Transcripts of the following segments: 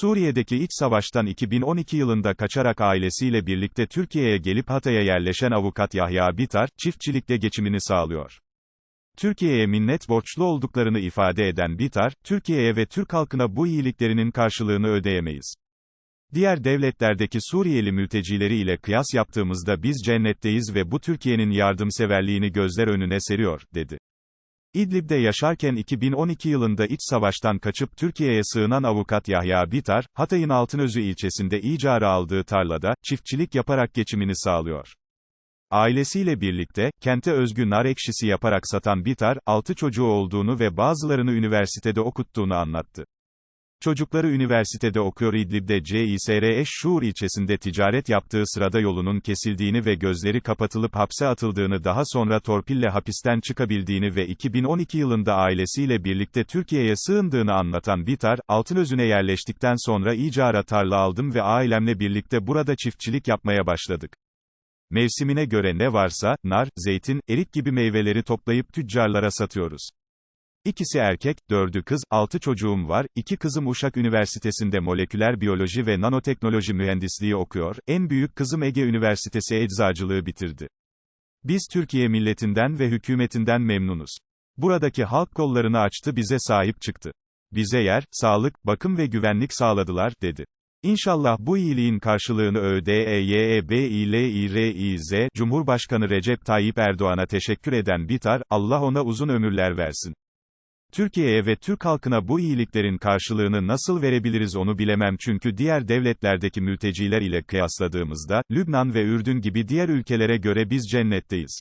Suriye'deki iç savaştan 2012 yılında kaçarak ailesiyle birlikte Türkiye'ye gelip Hatay'a yerleşen avukat Yahya Bitar, çiftçilikle geçimini sağlıyor. Türkiye'ye minnet borçlu olduklarını ifade eden Bitar, Türkiye'ye ve Türk halkına bu iyiliklerinin karşılığını ödeyemeyiz. Diğer devletlerdeki Suriyeli mültecileri ile kıyas yaptığımızda biz cennetteyiz ve bu Türkiye'nin yardımseverliğini gözler önüne seriyor, dedi. İdlib'de yaşarken 2012 yılında iç savaştan kaçıp Türkiye'ye sığınan avukat Yahya Bitar, Hatay'ın Altınözü ilçesinde icara aldığı tarlada, çiftçilik yaparak geçimini sağlıyor. Ailesiyle birlikte, kente özgü nar ekşisi yaparak satan Bitar, 6 çocuğu olduğunu ve bazılarını üniversitede okuttuğunu anlattı. Çocukları üniversitede okuyor İdlib'de CİSRE Şuur ilçesinde ticaret yaptığı sırada yolunun kesildiğini ve gözleri kapatılıp hapse atıldığını daha sonra torpille hapisten çıkabildiğini ve 2012 yılında ailesiyle birlikte Türkiye'ye sığındığını anlatan Bitar, Altınözü'ne yerleştikten sonra icara tarla aldım ve ailemle birlikte burada çiftçilik yapmaya başladık. Mevsimine göre ne varsa, nar, zeytin, erik gibi meyveleri toplayıp tüccarlara satıyoruz. İkisi erkek, dördü kız, altı çocuğum var, iki kızım Uşak Üniversitesi'nde moleküler biyoloji ve nanoteknoloji mühendisliği okuyor, en büyük kızım Ege Üniversitesi eczacılığı bitirdi. Biz Türkiye milletinden ve hükümetinden memnunuz. Buradaki halk kollarını açtı bize sahip çıktı. Bize yer, sağlık, bakım ve güvenlik sağladılar, dedi. İnşallah bu iyiliğin karşılığını ÖDEYEBİLİRİZ, Cumhurbaşkanı Recep Tayyip Erdoğan'a teşekkür eden Bitar, Allah ona uzun ömürler versin. Türkiye'ye ve Türk halkına bu iyiliklerin karşılığını nasıl verebiliriz onu bilemem çünkü diğer devletlerdeki mülteciler ile kıyasladığımızda, Lübnan ve Ürdün gibi diğer ülkelere göre biz cennetteyiz.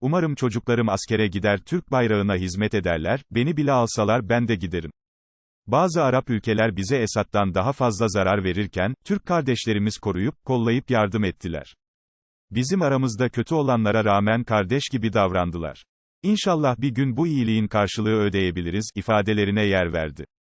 Umarım çocuklarım askere gider Türk bayrağına hizmet ederler, beni bile alsalar ben de giderim. Bazı Arap ülkeler bize Esad'dan daha fazla zarar verirken, Türk kardeşlerimiz koruyup, kollayıp yardım ettiler. Bizim aramızda kötü olanlara rağmen kardeş gibi davrandılar. İnşallah bir gün bu iyiliğin karşılığı ödeyebiliriz, ifadelerine yer verdi.